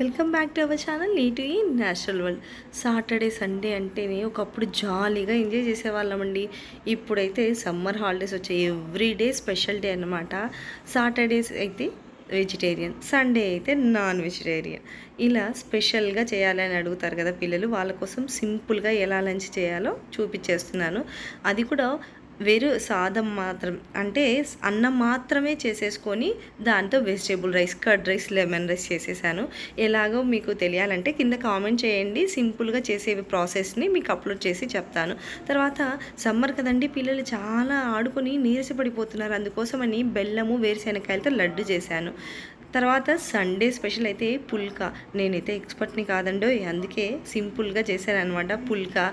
Welcome back to our channel Neetu ఈ natural world. Saturday Sunday అంటేనే ఒకప్పుడు జాలీగా ఎంజాయ్ చేసేవాళ్ళమండి. ఇప్పుడైతే సమ్మర్ హాలిడేస్ వచ్చాయి ఎవ్రీ డే స్పెషల్ డే అనమాట సాటర్డేస్ అయితే వెజిటేరియన్ సండే అయితే నాన్ వెజిటేరియన్. ఇలా స్పెషల్గా చేయాలని అడుగుతారు కదా పిల్లలు వాళ్ళ కోసం సింపుల్గా ఎలా లంచ్ చేయాలో చూపించేస్తున్నాను. అది కూడా వేరు సాదం మాత్రం అంటే అన్నం మాత్రమే చేసేసుకొని దాంతో vegetable rice curd rice lemon rice చేసేసాను. ఎలాగో మీకు తెలియాలంటే కింద కామెంట్ చేయండి. సింపుల్గా చేసే ప్రాసెస్ని మీకు అప్లోడ్ చేసి చెప్తాను. తర్వాత సమ్మర్ కదండి పిల్లలు చాలా ఆడుకొని నీరసపడిపోతున్నారు. అందుకోసమని బెల్లము వేరుశెనకాయలతో లడ్డు చేశాను. తర్వాత సండే స్పెషల్ అయితే పుల్కా. నేనైతే ఎక్స్పర్ట్ని కాదండో అందుకే సింపుల్గా చేశాను అనమాట పుల్కా.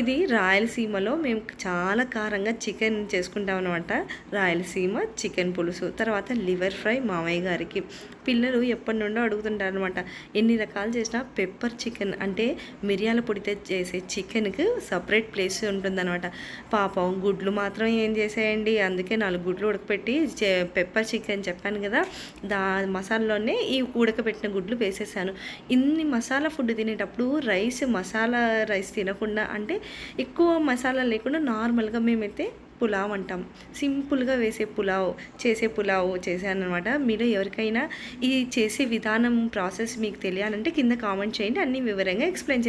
ఇది రాయలసీమలో మేము చాలా కారంగా చికెన్ చేసుకుంటాం అనమాట రాయలసీమ చికెన్ పులుసు తర్వాత లివర్ ఫ్రై మామయ్య గారికి. పిల్లలు ఎప్పటి నుండో అడుగుతుంటారు అనమాట ఎన్ని రకాలు చేసినా పెప్పర్ చికెన్ అంటే మిరియాల పొడితో చేసే చికెన్కి సపరేట్ ప్లేస్ ఉంటుందన్నమాట. పాపం గుడ్లు మాత్రం ఏం చేసేయండి అందుకే నాలుగు గుడ్లు ఉడకపెట్టి పెప్పర్ చికెన్ చెప్పాను కదా దా మసాలాలోనే ఈ ఉడకబెట్టిన గుడ్లు వేసేసాను. ఇన్ని మసాలా ఫుడ్ తినేటప్పుడు రైస్ మసాలా రైస్ తినకుండా అంటే ఎక్కువ మసాలా లేకుండా నార్మల్గా మేమైతే పులావ్ అంటాం. సింపుల్గా వేసే పులావ్ చేసే పులావ్ చేశాను అనమాట మీరు ఎవరికైనా ఈ చేసే విధానం ప్రాసెస్ మీకు తెలియాలంటే కింద కామెంట్ చేయండి. అన్ని వివరంగా ఎక్స్ప్లెయిన్